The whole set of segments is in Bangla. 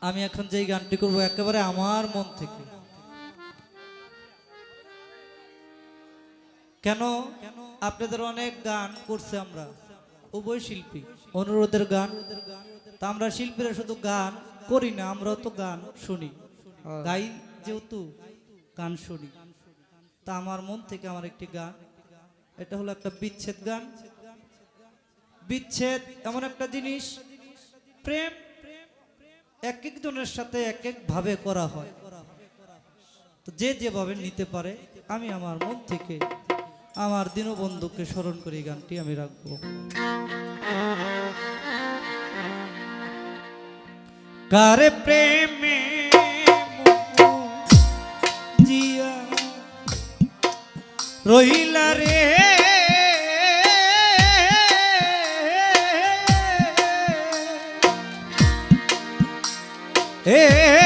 আমি এখন যেই গানটি করব একেবারে আমার মন থেকে। কেন? আপনাদের অনেক গান করছে আমরা। উভয় শিল্পী। অনুরোধের গান। তা আমরা শিল্পীরা শুধু গান করি না আমরাও তো গান শুনি। গাই যেহেতু গান শুনি। তা আমার মন থেকে আমার একটি গান। এটা হলো একটা বিচ্ছেদ গান। বিচ্ছেদ এমন একটা জিনিস প্রেম এক একজনের সাথে এক এক ভাবে করা হয়। তো যে যেভাবে নিতে পারে, আমি আমার মন থেকে আমার দীনবন্ধুকে স্মরণ করে গানটি আমি রাখব। কার প্রেমে জিয়া রহিলা রে? Hey.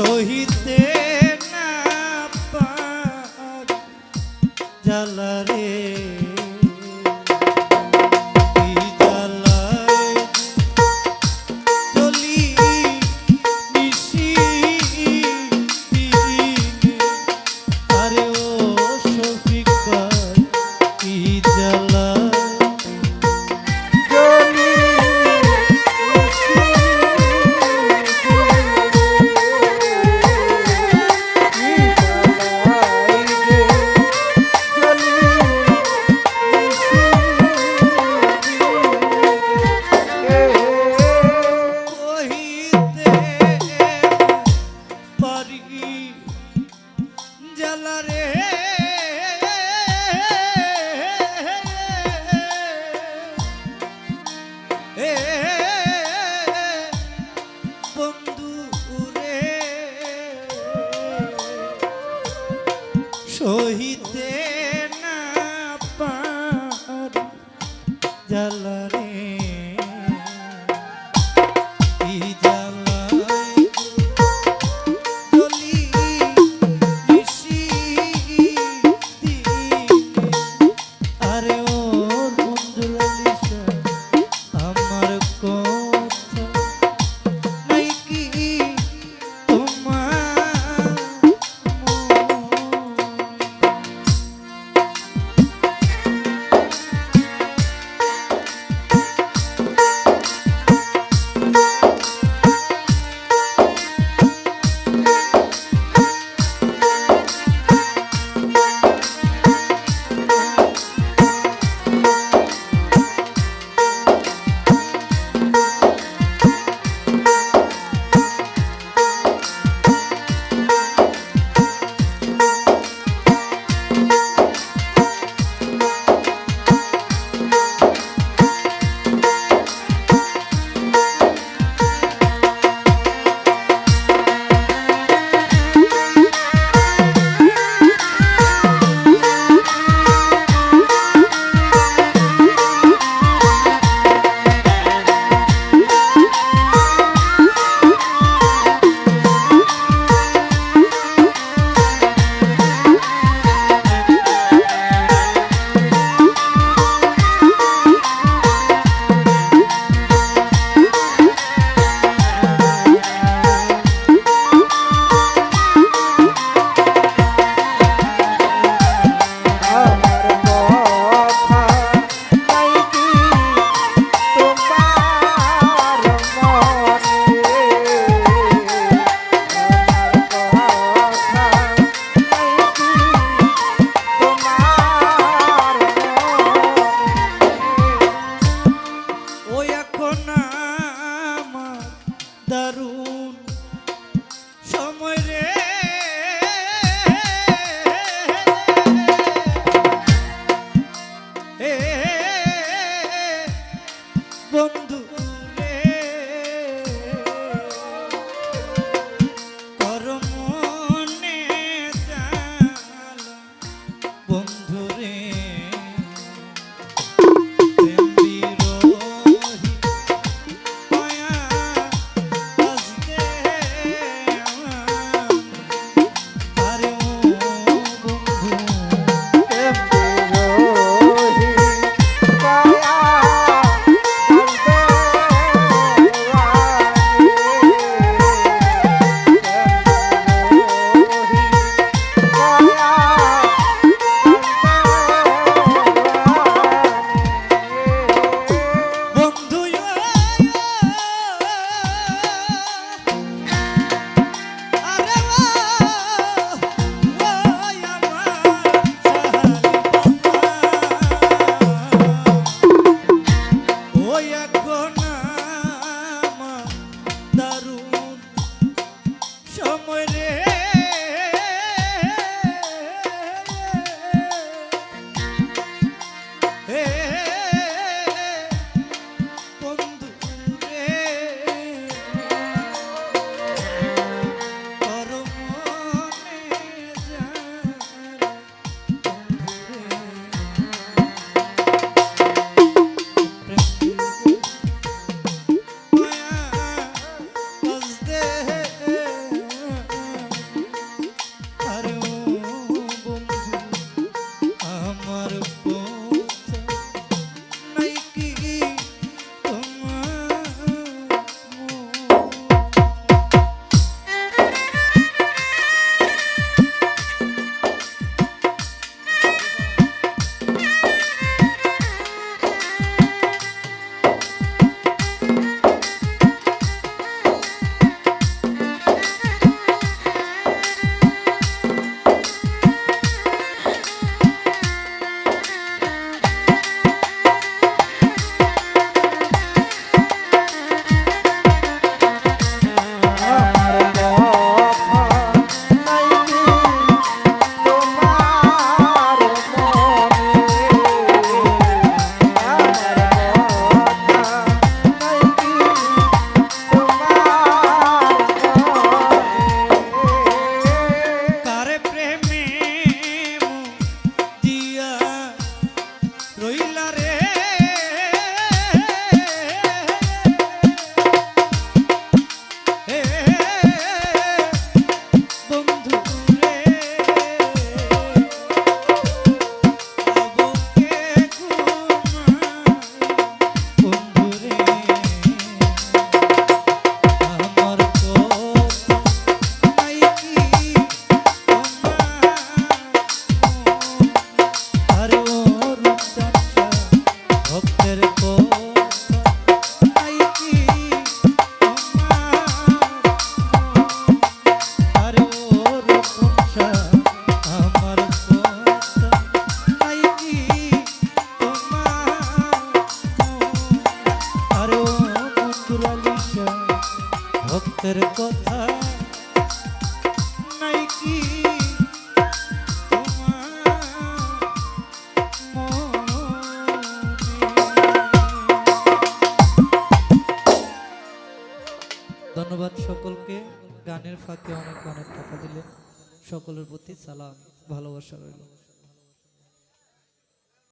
সহিতে না পার জ্বালা দুঃখের কথা নাই কি ধন্যবাদ সকলকে, গানের ফাঁকে অনেক অনেক টাকা দিলেন। সকলের প্রতি সালাম, ভালোবাসা রইল।